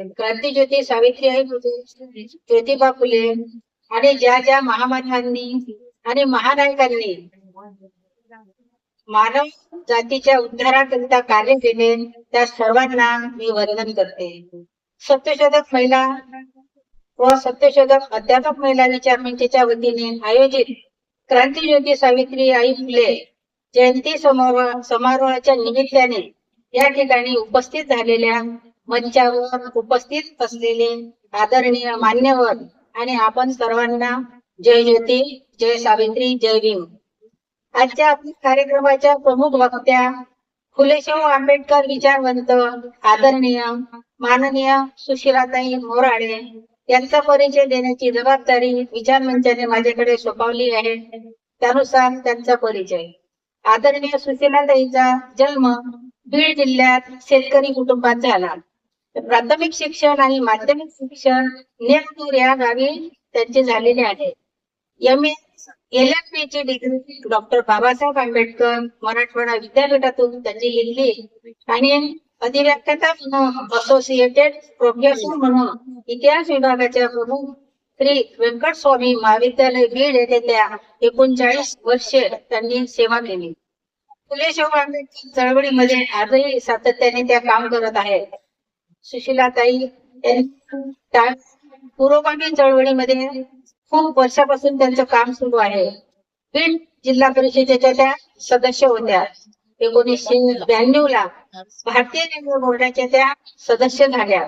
क्रांतीज्योती सावित्रीबाई फुले ज्योतिबा फुले आणि ज्या ज्या महामानवांनी आणि महानायकांनी मानव जातीच्या उद्धाराकरिता कार्य केले त्या सर्वांना मी वंदन करते. सत्यशोधक महिला व सत्यशोधक अध्यापक महिला विचार मंचच्या वतीने आयोजित क्रांतीज्योती सावित्री आई फुले जयंती समारोह समारोहाच्या निमित्ताने या ठिकाणी उपस्थित झालेल्या मंचावर उपस्थित असलेले आदरणीय मान्यवर आणि आपण सर्वांना जय ज्योती जय सावित्री जय भीम. आजच्या कार्यक्रमाच्या प्रमुख वक्त्या फुलेशाहू आंबेडकर विचारवंत आदरणीय माननीय सुशीलाताई मोराडे यांचा परिचय देण्याची जबाबदारी विचार मंचाने माझ्याकडे सोपवली आहे. त्यानुसार त्यांचा परिचय. आदरणीय सुशीलाताईचा जन्म बीड जिल्ह्यात शेतकरी कुटुंबात झाला. प्राथमिक शिक्षण आणि माध्यमिक शिक्षण नेरपूर या गावी त्यांचे झालेले आहे. एम एल एफ ची डिग्री डॉक्टर बाबासाहेब आंबेडकर मराठवाडा विद्यापीठातून त्यांनी घेतली आणि अधिव्याख्याता म्हणून असोसिएटेड प्रोफेसर म्हणून इतिहास विभागाच्या प्रमुख श्री व्यंकट स्वामी महाविद्यालय बीड येथे त्या एकोणचाळीस वर्षे त्यांनी सेवा केली. फुले शाहू आंबेडकर चळवळीमध्ये आजही सातत्याने त्या काम करत आहेत. सुशीलाताई यांनी पुरोगामी चळवळीमध्ये खूप वर्षापासून त्यांचं काम सुरू आहे. बीड जिल्हा परिषदेच्या त्या सदस्य होत्या. एकोणीसशे ब्याण्णव ला भारतीय रेल्वे बोर्डाच्या त्या सदस्य झाल्या.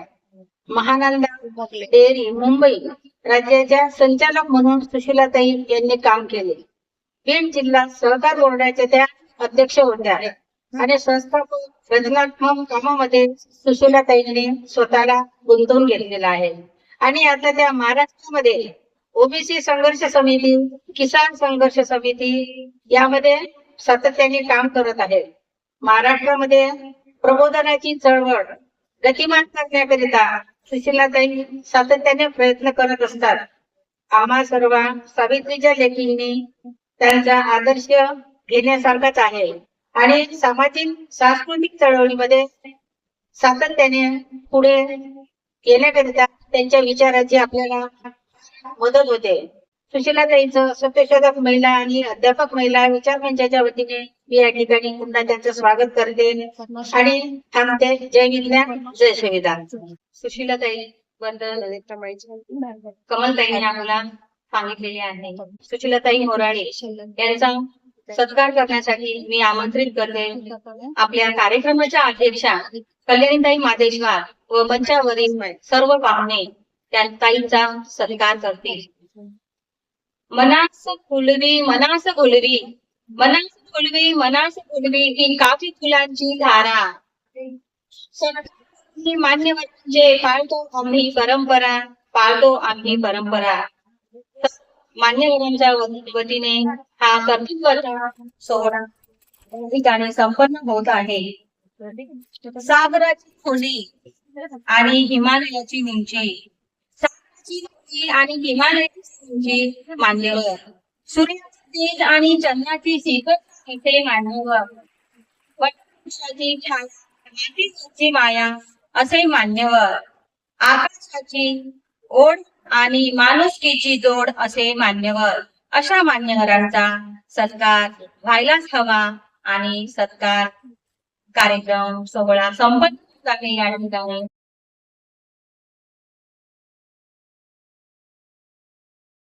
महानंदा डेअरी मुंबई राज्याच्या संचालक म्हणून सुशीलाताई यांनी काम केले. बीड जिल्हा सहकार बोर्डाच्या त्या अध्यक्ष होत्या. आणि संस्थापक रचनात्मक कामामध्ये सुशीलाताईंनी स्वतःला गुंतवून घेतलेला आहे. आणि आता त्या महाराष्ट्रामध्ये ओबीसी संघर्ष समिती किसान संघर्ष समिती यामध्ये सातत्याने काम करत आहे. महाराष्ट्रामध्ये प्रबोधनाची चळवळ गतिमान करण्याकरिता सुशीलाताई सातत्याने प्रयत्न करत असतात. आम्हा सर्व सावित्रीच्या लेखींनी त्यांचा आदर्श घेण्यासारखाच आहे. आणि सामाजिक सांस्कृतिक चळवळीमध्ये सातत्याने पुढे येण्याकरिता त्यांच्या विचाराची आपल्याला मदत होते. सुशीलाताईचं सत्यशोधक महिला आणि अध्यापक महिला विचार मंचाच्या वतीने मी या ठिकाणी पुन्हा त्यांचं स्वागत करते आणि थांबते. जय विज्ञान जय संविधान सुशीलाताई बद्दल कमलताईने आम्हाला सांगितलेले आहे. सुशीलाताई मोराळे यांचा सत्कार करण्यासाठी मी आमंत्रित करते. आपल्या कार्यक्रमाच्या अध्यक्षा कल्याणीताई मादेशवार व मंचावरील सर्व पाहुणे त्या ताईचा सत्कार करतील. मनास फुलवी मनास फुलवी मनास फुलवी मनास फुलवी ही काफी फुलांची धारा. सरकारची मान्यवरांचे म्हणजे पाळतो आम्ही परंपरा पाळतो आम्ही परंपरा. मान्यवरांच्या वतीने हा कर्तृत्व सोहळा ठिकाणी संपन्न होत आहे. सागराची खोली आणि हिमालयाची उंची. सागराची आणि हिमालयाची उंची मान्यवर. सूर्याचे तेज आणि चंद्राची शिखर इथे मान्यवर. वटवृक्षाची छाया मातीची माया असे मान्यवर. आकाशाची ओढ आणि माणुसकीची जोड असे मान्यवर अशा मान्यवरांचा सत्कार व्हायलाच हवा आणि सत्कार कार्यक्रम सोहळा संपन्न होत या ठिकाणी